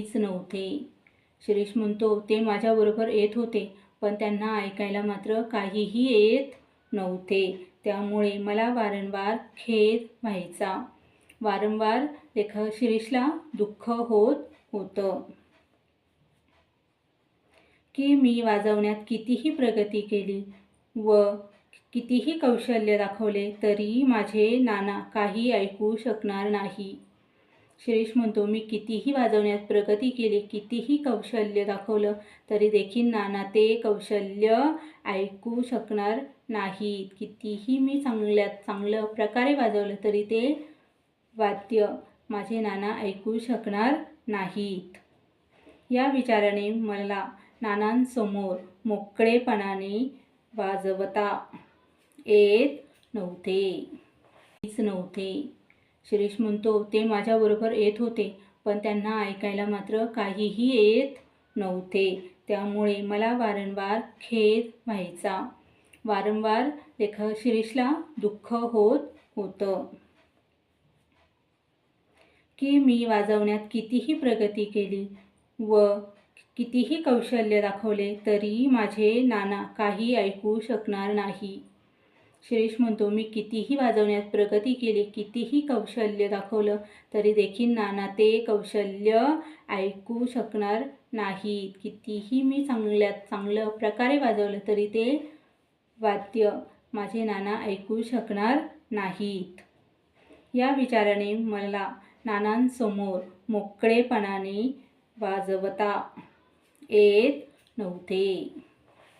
काहीच नव्हते. शिरीष म्हणतो ते माझ्याबरोबर येत होते पण त्यांना ऐकायला मात्र काहीही येत नव्हते. त्यामुळे मला वारंवार खेद व्हायचा. वारंवार लेख शिरीषला दुःख होत होतं. की मी वाजवण्यात कितीही प्रगती केली व कितीही कौशल्य दाखवले तरी माझे नाना काही ऐकू शकणार नाही. शिरीष म्हणतो मी कितीही वाजवण्यात प्रगती केली कितीही कौशल्य दाखवलं तरी देखील नाना ते कौशल्य ऐकू शकणार नाहीत. कितीही मी चांगल्यात चांगलं प्रकारे वाजवलं तरी ते वाद्य माझे नाना ऐकू शकणार नाहीत. या विचाराने मला नानांसमोर मोकळेपणाने वाजवता येत नव्हते. काहीच नव्हते. शिरीष म्हणतो ते माझ्याबरोबर येत होते पण त्यांना ऐकायला मात्र काहीही येत नव्हते. त्यामुळे मला वारंवार खेद व्हायचा. वारंवार लेख शिरीषला दुःख होत होतं. की मी वाजवण्यात कितीही प्रगती केली व कितीही कौशल्य दाखवले तरी माझे नाना काही ऐकू शकणार नाही. शिरीष म्हणतो मी कितीही वाजवण्यात प्रगती केली कितीही कौशल्य दाखवलं तरी देखील नाना ते कौशल्य ऐकू शकणार नाहीत. कितीही मी चांगल्यात चांगलं प्रकारे वाजवलं तरी ते वाद्य माझे नाना ऐकू शकणार नाहीत. या विचाराने मला नानांसमोर मोकळेपणाने वाजवता येत नव्हते.